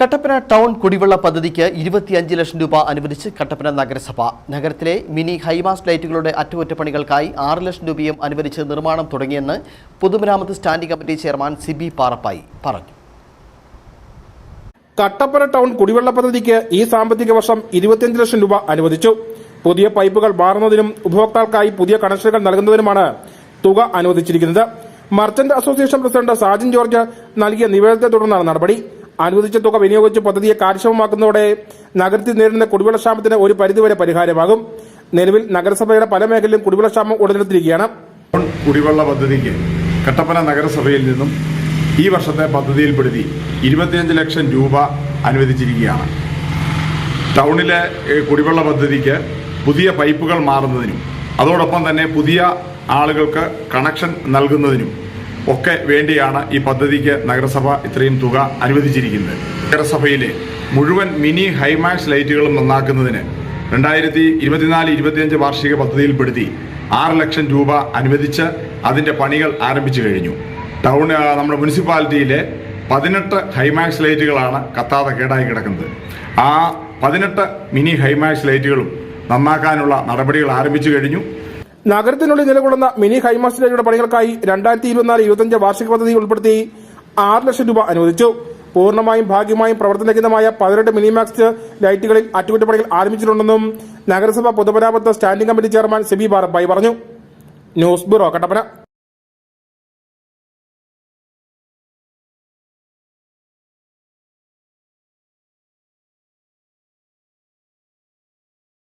Kattappana town കുടിവെള്ള പദ്ധതിക്ക് ഇരുപത്തിയഞ്ച് ലക്ഷം രൂപ അനുവദിച്ച് കട്ടപ്പന നഗരസഭ. നഗരത്തിലെ മിനി ഹൈമാസ് ലൈറ്റുകളുടെ അറ്റകുറ്റപ്പണികൾക്കായി ആറ് ലക്ഷം രൂപയും അനുവദിച്ച് നിർമ്മാണം തുടങ്ങിയെന്ന് പൊതുമരാമത്ത് standing committee chairman Sibi Parappayi പറഞ്ഞു. കട്ടപ്പന ടൗൺ കുടിവെള്ള പദ്ധതിക്ക് ഈ സാമ്പത്തിക വർഷം ഇരുപത്തിയഞ്ച് ലക്ഷം രൂപ അനുവദിച്ചു. പുതിയ പൈപ്പുകൾ മാറുന്നതിനും ഉപഭോക്താക്കൾക്കായി പുതിയ കണക്ഷനുകൾ നൽകുന്നതിനുമാണ് തുക അനുവദിച്ചിരിക്കുന്നത്. Merchant association president Sajin George നൽകിയ നിവേദനത്തെ തുടർന്നാണ് നടപടി. അനുവദിച്ച തുക വിനിയോഗിച്ച് പദ്ധതിയെ കാര്യക്ഷമമാക്കുന്നതോടെ നഗരത്തിൽ നേരിടുന്ന കുടിവെള്ളക്ഷാമത്തിന് ഒരു പരിധിവരെ പരിഹാരമാകും. നിലവിൽ നഗരസഭയുടെ പല മേഖലയിലും കുടിവെള്ളക്ഷാമം ഉടലെടുത്തിരിക്കുകയാണ്. കുടിവെള്ള പദ്ധതിക്ക് കട്ടപ്പന നഗരസഭയിൽ നിന്നും ഈ വർഷത്തെ പദ്ധതിയിൽപ്പെടുത്തി ഇരുപത്തിയഞ്ച് ലക്ഷം രൂപ അനുവദിച്ചിരിക്കുകയാണ്. ടൗണിലെ കുടിവെള്ള പദ്ധതിക്ക് പുതിയ പൈപ്പുകൾ മാറുന്നതിനും അതോടൊപ്പം തന്നെ പുതിയ ആളുകൾക്ക് കണക്ഷൻ നൽകുന്നതിനും ഒക്കെ വേണ്ടിയാണ് ഈ പദ്ധതിക്ക് നഗരസഭ ഇത്രയും തുക അനുവദിച്ചിരിക്കുന്നത്. നഗരസഭയിലെ മുഴുവൻ മിനി ഹൈമാക്സ് ലൈറ്റുകളും നന്നാക്കുന്നതിന് രണ്ടായിരത്തി ഇരുപത്തിനാല് ഇരുപത്തിയഞ്ച് വാർഷിക പദ്ധതിയിൽപ്പെടുത്തി ആറ് ലക്ഷം രൂപ അനുവദിച്ച് അതിന്റെ പണികൾ ആരംഭിച്ചു കഴിഞ്ഞു. ടൗൺ നമ്മുടെ മുനിസിപ്പാലിറ്റിയിലെ പതിനെട്ട് ഹൈമാക്സ് ലൈറ്റുകളാണ് കത്താതെ കേടായി കിടക്കുന്നത്. ആ പതിനെട്ട് മിനി ഹൈമാക്സ് ലൈറ്റുകളും നന്നാക്കാനുള്ള നടപടികൾ ആരംഭിച്ചു കഴിഞ്ഞു. നഗരത്തിനുള്ളിൽ നിലകൊള്ളുന്ന മിനി ഹൈമാസ് ലൈറ്റുകളുടെ പണികൾക്കായി രണ്ടായിരത്തി ഇരുപത്തിനാല് ഇരുപത്തിയഞ്ച് വാർഷിക പദ്ധതി ഉൾപ്പെടുത്തി ആറ് ലക്ഷം രൂപ അനുവദിച്ചു. പൂർണമായും ഭാഗ്യമായും പ്രവർത്തനരഹിതമായ പതിനെട്ട് മിനിമാക്സ് ലൈറ്റുകളിൽ അറ്റകുറ്റപ്പണികൾ ആരംഭിച്ചിട്ടുണ്ടെന്നും നഗരസഭ പൊതുമരാമത്ത് standing committee chairman Sebi Barabayi പറഞ്ഞു. News bureau Kattappana.